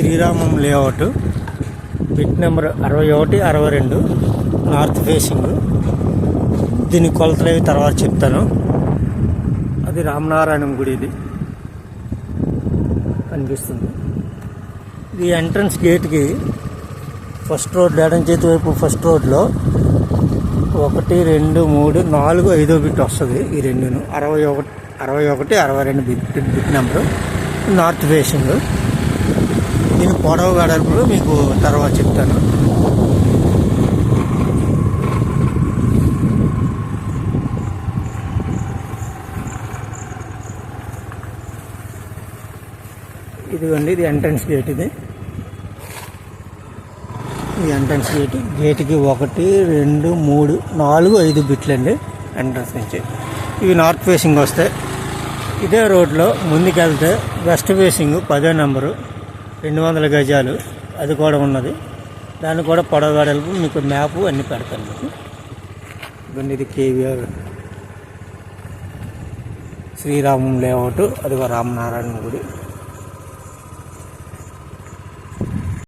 శ్రీరామం layout bit number అరవై ఒకటి అరవై రెండు నార్త్ ఫేసింగ్. దీని కొలతలు అవి తర్వాత చెప్తాను. అది రామనారాయణం గుడి ఇది కనిపిస్తుంది. ఇది ఎంట్రన్స్ గేట్కి ఫస్ట్ రోడ్ ఎడం చేతి వైపు ఫస్ట్ రోడ్లో ఒకటి రెండు మూడు నాలుగు ఐదో బిట్ వస్తుంది ఈ రెండును. అరవై ఒకటి అరవై ఒకటి అరవై రెండు bit bit number. North facing. దీని పొడవు గడపలు మీకు తర్వాత చెప్తాను. ఇదిగోండి ఇది ఎంట్రన్స్ గేట్ ఇది. ఈ ఎంట్రన్స్ గేట్ గేట్కి ఒకటి రెండు మూడు నాలుగు ఐదు బిట్లు అండి ఎంట్రన్స్ నుంచి. ఇవి నార్త్ ఫేసింగ్ వస్తాయి. ఇదే రోడ్లో ముందుకెళ్తే వెస్ట్ ఫేసింగ్ పదో నెంబరు. రెండు వందల గజాలు అది కూడా ఉన్నది. దాన్ని కూడా పొడవగడలు మీకు మ్యాపు అన్నీ పెడతాను. మీకు ఇవన్నీ ఇది కేవీఆర్ శ్రీరామం లేఅవుట్ అదిగో రామనారాయణ గుడి.